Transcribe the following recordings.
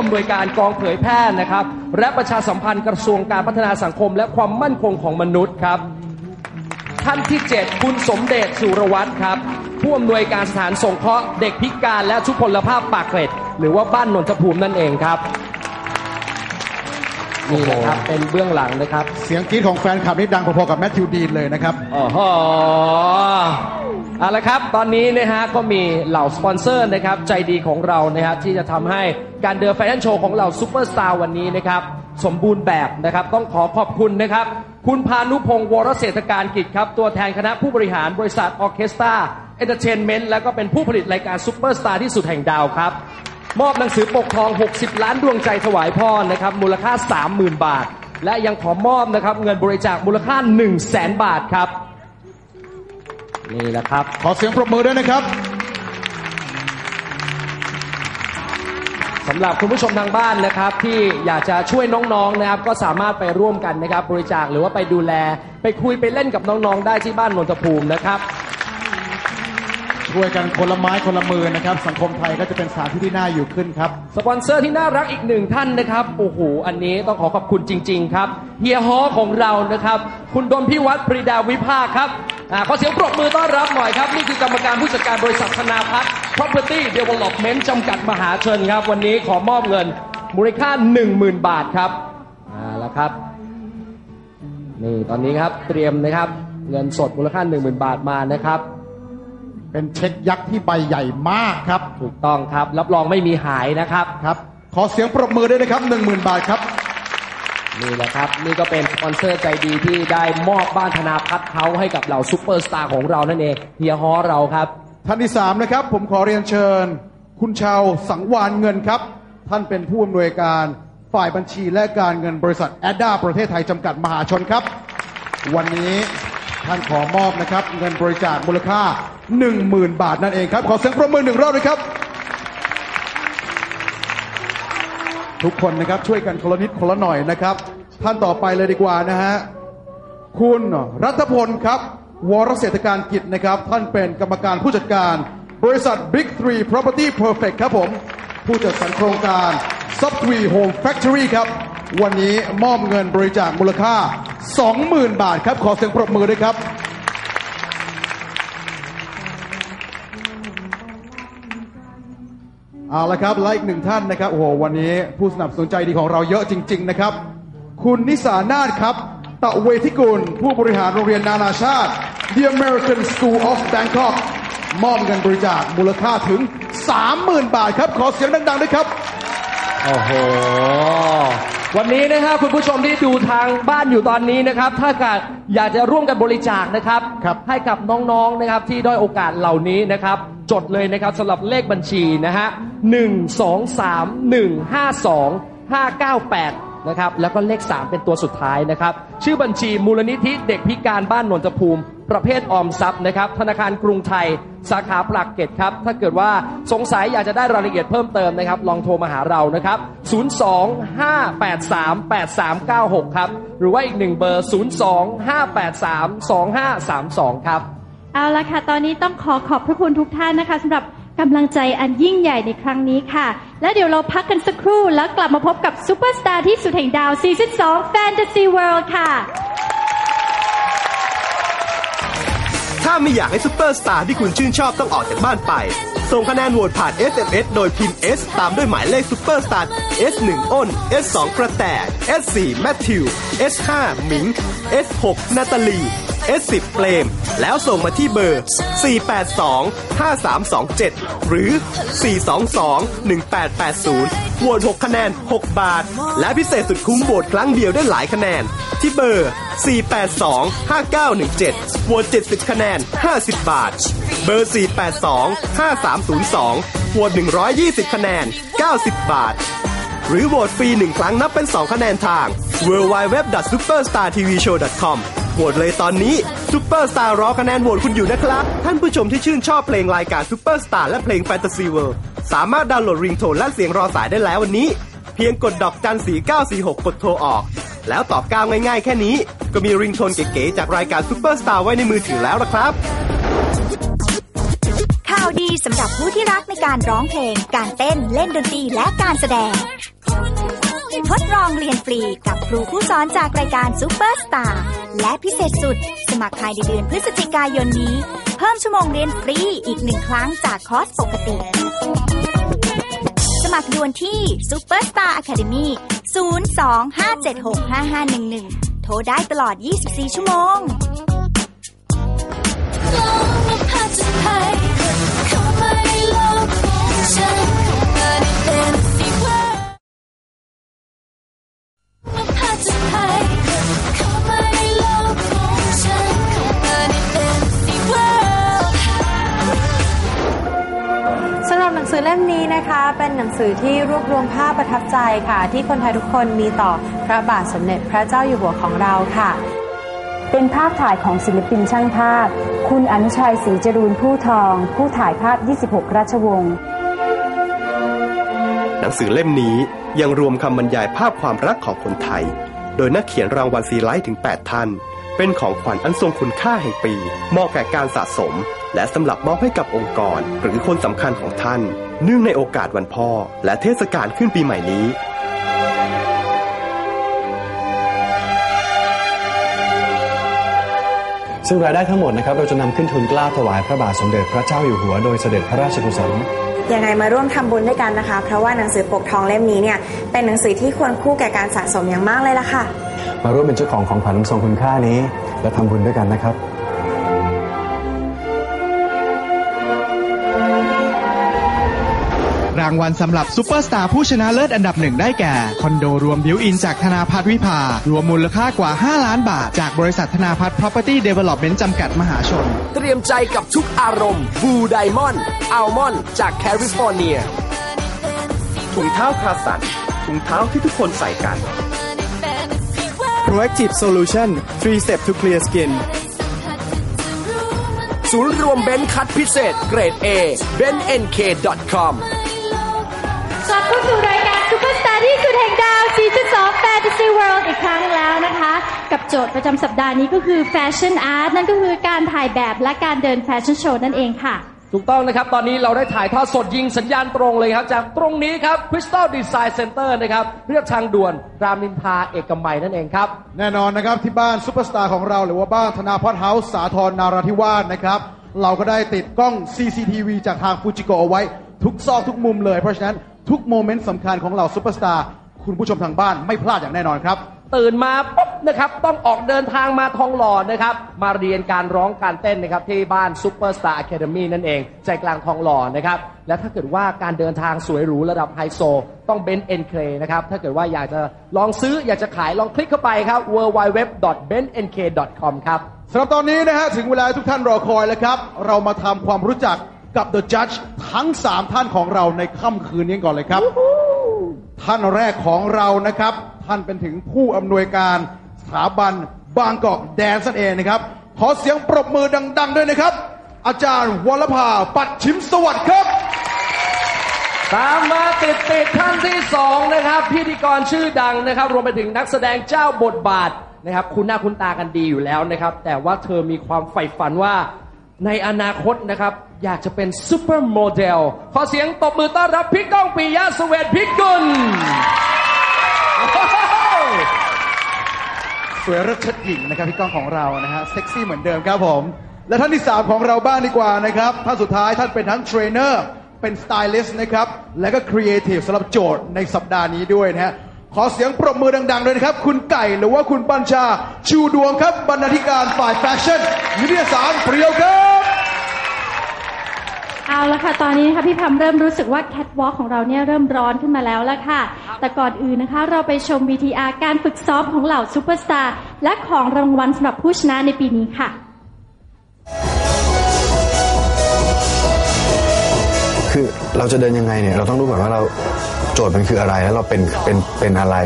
อำนวยการกองเผยแพร่นะครับ และประชาสัมพันธ์กระทรวงการพัฒนาสังคม และความมั่นคงของมนุษย์ครับ ท่านที่ 7 คุณสมเด็จสุรวัตรครับ ผู้อำนวยการสถานสงเคราะห์เด็กพิการและทุพพลภาพปากเกร็ด หรือว่าบ้านนนทภูมินั่นเองครับ นี่แหละครับเป็นเบื้องหลังนะครับ เสียงกรี๊ดของแฟนคลับนี่ดังพอๆกับแมทธิวดีนเลยนะครับ โอ้โหเอาละครับตอนนี้นะฮะก็มีเหล่าสปอนเซอร์นะครับใจดีของเรานะฮะที่จะทำให้การเดินแฟชั่นโชว์ของเราซูเปอร์สตาร์วันนี้นะครับสมบูรณ์แบบนะครับต้องขอขอบคุณนะครับ คุณพานุพงศ์วรเศรษฐการกิจครับ ตัวแทนคณะผู้บริหารบริษัทออเคสตราเอนเตอร์เทนเมนต์และก็เป็นผู้ผลิตรายการซูเปอร์สตาร์ที่สุดแห่งดาวครับ มอบหนังสือปกครอง 60 ล้านดวงใจถวายพ่อนะครับ มูลค่า 30,000 บาท และยังขอมอบนะครับ เงินบริจาคมูลค่า 1 0 0 0 0แสนบาทครับ นี่แหละครับ ขอเสียงปรบมือด้วยนะครับสำหรับคุณผู้ชมทางบ้านนะครับ ที่อยากจะช่วยน้องๆนะครับ ก็สามารถไปร่วมกันนะครับ บริจาคหรือว่าไปดูแล ไปคุยไปเล่นกับน้องๆ ได้ที่บ้านนนทภูมินะครับ ช่วยกันคนละไม้คนละมือนะครับ สังคมไทยก็จะเป็นสถานที่ที่น่าอยู่ขึ้นครับ สปอนเซอร์ที่น่ารักอีกหนึ่งท่านนะครับ โอ้โห อันนี้ต้องขอขอบคุณจริง ๆ ครับ เฮียฮอของเรานะครับ คุณดนพิวัตรปรีดาวิภาคครับอ่าขอเสียงปรบมือต้อนรับหน่อยครับ นี่คือกรรมการผู้จัดการบริษัทธนาพัฒน์ Property Development จำกัดมหาชนครับ วันนี้ขอมอบเงินมูลค่า 10,000 บาทครับอ่าแล้วครับ นี่ตอนนี้ครับเตรียมนะครับ เงินสดมูลค่า 10,000 บาทมานะครับ เป็นเช็คยักษ์ที่ใบใหญ่มากครับ ถูกต้องครับ รับรองไม่มีหายนะครับครับ ขอเสียงปรบมือด้วยนะครับ 10,000 บาทครับ นี่แหละครับ นี่ก็เป็นสปอนเซอร์ใจดีที่ได้มอบบ้านธนาพัฒน์เฮาส์ให้กับเหล่าซูเปอร์สตาร์ของเรานั่นเองเฮียฮอเราครับ ท่านที่สามนะครับ ผมขอเรียนเชิญ คุณชาวสังวานเงินครับ ท่านเป็นผู้อำนวยการฝ่ายบัญชีและการเงินบริษัทแอดดาประเทศไทยจำกัดมหาชนครับ วันนี้ ท่านขอมอบนะครับ เงินบริจาคมูลค่า 10,000 บาทนั่นเองครับ ขอเสียงปรบมือหนึ่งรอบเลยครับ ทุกคนนะครับช่วยกันคนละนิดคนละหน่อยนะครับ ท่านต่อไปเลยดีกว่านะฮะ คุณรัฐพลครับ วรเศรษฐการกิจนะครับ ท่านเป็นกรรมการผู้จัดการ บริษัท Big 3 Property Perfect ครับผม ผู้จัดสรรโครงการ Sub 3 Home Factory ครับ วันนี้มอบเงินบริจาคมูลค่า20,000 บาทครับ ขอเสียงปรบมือด้วยครับ เอาละครับและอีกหนึ่งท่านนะครับโอ้โหวันนี้ผู้สนับสนุนใจดีของเราเยอะจริง ๆ นะครับ คุณนิสานาถครับ ตะเวทิกุล ผู้บริหารโรงเรียนนานาชาติ The American School of Bangkok มอบเงินบริจาคมูลค่าถึง 30,000 บาทครับ ขอเสียงดัง ๆ ด้วยครับ โอ้โห วันนี้นะครับคุณผู้ชมที่ดูทางบ้านอยู่ตอนนี้นะครับ ถ้าเกิดอยากจะร่วมกันบริจาคนะครับ ครับ ให้กับน้องๆนะครับที่ด้อยโอกาสเหล่านี้นะครับ จดเลยนะครับสำหรับเลขบัญชีนะฮะหนึ่งสองสามหนึ่งห้าสองห้าเก้าแปดนะครับแล้วก็เลข 3 เป็นตัวสุดท้ายนะครับ ชื่อบัญชีมูลนิธิเด็กพิการบ้านนนทภูมิ ประเภทออมทรัพย์นะครับธนาคารกรุงไทยสาขาปากเกร็ดครับ ถ้าเกิดว่าสงสัยอยากจะได้รายละเอียดเพิ่มเติมนะครับ ลองโทรมาหาเรานะครับ 025838396 ครับ หรือว่าอีกหนึ่งเบอร์ 025832532 ครับ เอาละค่ะ ตอนนี้ต้องขอขอบพระคุณทุกท่านนะคะสำหรับกำลังใจอันยิ่งใหญ่ในครั้งนี้ค่ะ และเดี๋ยวเราพักกันสักครู่แล้วกลับมาพบกับซูเปอร์สตาร์ที่สุดแห่งดาวซีซั่น2 Fantasy World ค่ะ ถ้าไม่อยากให้ซุปเปอร์สตาร์ที่คุณชื่นชอบต้องออกจากบ้านไป ส่งคะแนนโหวตผ่าน SMS โดยพิมพ์ S ตามด้วยหมายเลขซุปเปอร์สตาร์ S1 อ้น S2 กระแต S4 แมทธิว S5 หมิง S6 นาตาลี S10 เปลม แล้วส่งมาที่เบอร์ 482-5327 หรือ 422-1880โหวต6 คะแนน 6 บาท และพิเศษสุดคุ้มโหวตครั้งเดียวได้หลายคะแนน ที่เบอร์ 482-5917โหวต70 คะแนน 50 บาท เบอร์ 482-5302โหวต120 คะแนน 90 บาท หรือโหวตฟรีหนึ่งครั้งนับเป็น 2 คะแนนทาง www.superstartvshow.com โหวตเลยตอนนี้ Superstar รอคะแนนโหวตคุณอยู่นะครับ ท่านผู้ชมที่ชื่นชอบเพลงรายการ Superstar และเพลง Fantasy World สามารถดาวน์โหลดริงโทนและเสียงรอสายได้แล้ววันนี้ เพียงกดดอกจัน4946 กดโทรออก แล้วตอบก้าวง่ายๆแค่นี้ ก็มีริงโทนเก๋ๆจากรายการ Superstar ไว้ในมือถือแล้วละครับ สำหรับผู้ที่รักในการร้องเพลง การเต้น เล่นดนตรีและการแสดง ทดลองเรียนฟรีกับครูผู้สอนจากรายการซูเปอร์สตาร์และพิเศษสุด สมัครภายในเดือนพฤศจิกายนนี้ เพิ่มชั่วโมงเรียนฟรีอีกหนึ่งครั้งจากคอร์สปกติ สมัครด่วนที่ Superstar Academy 025765511 โทรได้ตลอด 24 ชั่วโมง อเล่มนี้นะคะเป็นหนังสือที่รวบรวมภาพประทับใจค่ะ ที่คนไทยทุกคนมีต่อพระบาทสมเด็จพระเจ้าอยู่หัวของเราค่ะ เป็นภาพถ่ายของศิลปินช่างภาพ คุณอนุชัยศรีจรูนผู้ทอง ผู้ถ่ายภาพ 26 ราชวงศ์หนังสือเล่มนี้ยังรวมคำบรรยายภาพความรักของคนไทย โดยนักเขียนรางวัลซีไลท์ถึง 8 ท่าน เป็นของขวัญอันทรงคุณค่าแห่งปีเหมาะแก่การสะสม และสำหรับมอบให้กับองค์กร หรือคนสำคัญของท่าน เนื่องในโอกาสวันพ่อ และเทศกาลขึ้นปีใหม่นี้ซึ่งรายได้ทั้งหมดนะครับเราจะนำขึ้นทุนเกล้าถวายพระบาทสมเด็จพระเจ้าอยู่หัวโดยเสด็จพระราชกุศลยังไงมาร่วมทำบุญด้วยกันนะคะ เพราะว่าหนังสือปกทองเล่มนี้เนี่ยเป็นหนังสือที่ควรคู่แก่การสะสมอย่างมากเลยล่ะค่ะ มาร่วมเป็นเจ้าของของขวัญอันทรงคุณค่านี้ และทำบุญด้วยกันนะครับรางวัลสำหรับซูเปอร์สตาร์ผู้ชนะเลิศอันดับหนึ่งได้แก่ คอนโดรวมบิวอินจากธนาพัฒน์วิภา รวมมูลค่ากว่า 5 ล้านบาท จากบริษัทธนาพัฒน์ Property Development จำกัดมหาชน เตรียมใจกับทุกอารมณ์บูไดมอนด์อัลมอนด์จากแคลิฟอร์เนียถุงเท้าคาสันถุงเท้าที่ทุกคนใส่กัน Proactive Solution 3 Step to Clear Skin ศูนย์รวมเบนซ์คัดพิเศษเกรด A b e n n k com กลับเข้าสู่รายการซูเปอร์สตาร์ที่สุดแห่งดาวซีซั่น2 Fantasy World อีกครั้งแล้วนะคะ กับโจทย์ประจำสัปดาห์นี้ก็คือแฟชั่นอาร์ตนั่นก็คือการถ่ายแบบและการเดินแฟชั่นโชว์นั่นเองค่ะ ถูกต้องนะครับ ตอนนี้เราได้ถ่ายทอดสดยิงสัญญาณตรงเลยครับ จากตรงนี้ครับ Crystal Design Center นะครับเรียบทางด่วน รามอินทราเอกมัยนั่นเองครับ แน่นอนนะครับที่บ้านซุปเปอร์สตาร์ของเราหรือว่าบ้านธนาพอดเฮาส์สาทรนาราธิวาสนะครับ เราก็ได้ติดกล้อง CCTV จากทางฟูจิโกเอาไว้ ทุกซอกทุกมุมเลยเพราะฉะนั้นทุกโมเมนต์สำคัญของเราซุปเปอร์สตาร์คุณผู้ชมทางบ้านไม่พลาดอย่างแน่นอนครับ ตื่นมาปุ๊บนะครับต้องออกเดินทางมาทองหล่อนะครับ มาเรียนการร้องการเต้นนะครับที่บ้าน Superstar Academy นั่นเอง ใจกลางทองหล่อนะครับ และถ้าเกิดว่าการเดินทางสวยหรูระดับไฮโซ ต้องเบนเอ็นเคนะครับ ถ้าเกิดว่าอยากจะลองซื้ออยากจะขายลองคลิกเข้าไปครับ w w w b e n n k com ครับสำหรับตอนนี้นะฮะถึงเวลาทุกท่านรอคอยแล้วครับ เรามาทำความรู้จักกับ The Judge ทั้ง 3 ท่านของเราในค่ำคืนนี้ก่อนเลยครับ ท่านแรกของเรานะครับ ท่านเป็นถึงผู้อำนวยการสถาบันบางกอกแดนซ์นั่นเองนะครับ ขอเสียงปรบมือดัง ๆ ด้วยนะครับ อาจารย์วรภาปัดชิมสวัสดิ์ครับ ตามมาติดติดๆท่านที่สองนะครับพิธีกรชื่อดังนะครับ รวมไปถึงนักแสดงเจ้าบทบาทนะครับ คุณหน้าคุณตากันดีอยู่แล้วนะครับ แต่ว่าเธอมีความใฝ่ฝันว่าในอนาคตนะครับ อยากจะเป็นซูเปอร์โมเดลขอเสียงตบมือต้อนรับพี่ก้องปิยะสเวทพิกุล ส วยรัชดหญิงนะครับพี่ก้องของเรานะฮะเซ็กซี่เหมือนเดิมครับผม และท่านที่ 3 ของเราบ้างดีกว่านะครับท่านสุดท้ายท่านเป็นทั้งเทรนเนอร์เป็นสไตลิสต์นะครับ และก็ครีเอทีฟสำหรับโจทย์ในสัปดาห์นี้ด้วยนะฮะขอเสียงปรบมือดังๆเลยนะครับ คุณไก่หรือว่าคุณบัญชา ชูดวงครับบรรณาธิการฝ่ายแฟชั่นนิตยสารเปรียวครับ เอาละค่ะ ตอนนี้นะคะพี่พัมเริ่มรู้สึกว่าแคทวอล์กของเราเนี่ยเริ่มร้อนขึ้นมาแล้วละค่ะ แต่ก่อนอื่นนะคะ เราไปชม VTR การฝึกซ้อมของเหล่าซูเปอร์สตาร์และของรางวัลสำหรับผู้ชนะในปีนี้ค่ะคือเราจะเดินยังไงเนี่ยเราต้องรู้ก่อนว่าเราโจทย์มันคืออะไรแล้วเราเป็นเป็นเป็นอะไร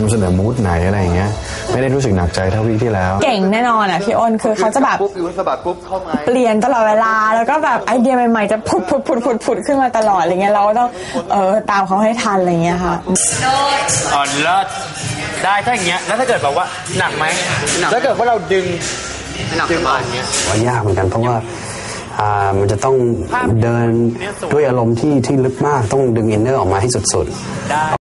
นำเสนอมูดไหนอะไรอย่างเงี้ย ไม่ได้รู้สึกหนักใจเท่าวีคที่แล้ว เก่งแน่นอนอะพี่อ้นคือเขาจะแบบปุ๊บอยู่สะบัดปุ๊บเข้ามาเปลี่ยนตลอดเวลาแล้วก็แบบไอเดียใหม่ๆจะผุดผุดผุดผุดผุดขึ้นมาตลอดอะไรเงี้ยเราก็ต้องเออตามเขาให้ทันอะไรเงี้ยค่ะอ่อนเลิศได้ถ้าอย่างเงี้ยแล้วถ้าเกิดแบบว่าหนักไหมถ้าเกิดว่าเราดึงดึงมาอย่างเงี้ยว่ายากเหมือนกันเพราะว่าอ่ามันจะต้องเดินด้วยอารมณ์ที่ที่ลึกมากต้องดึงอินเนอร์ออกมาให้สุดๆ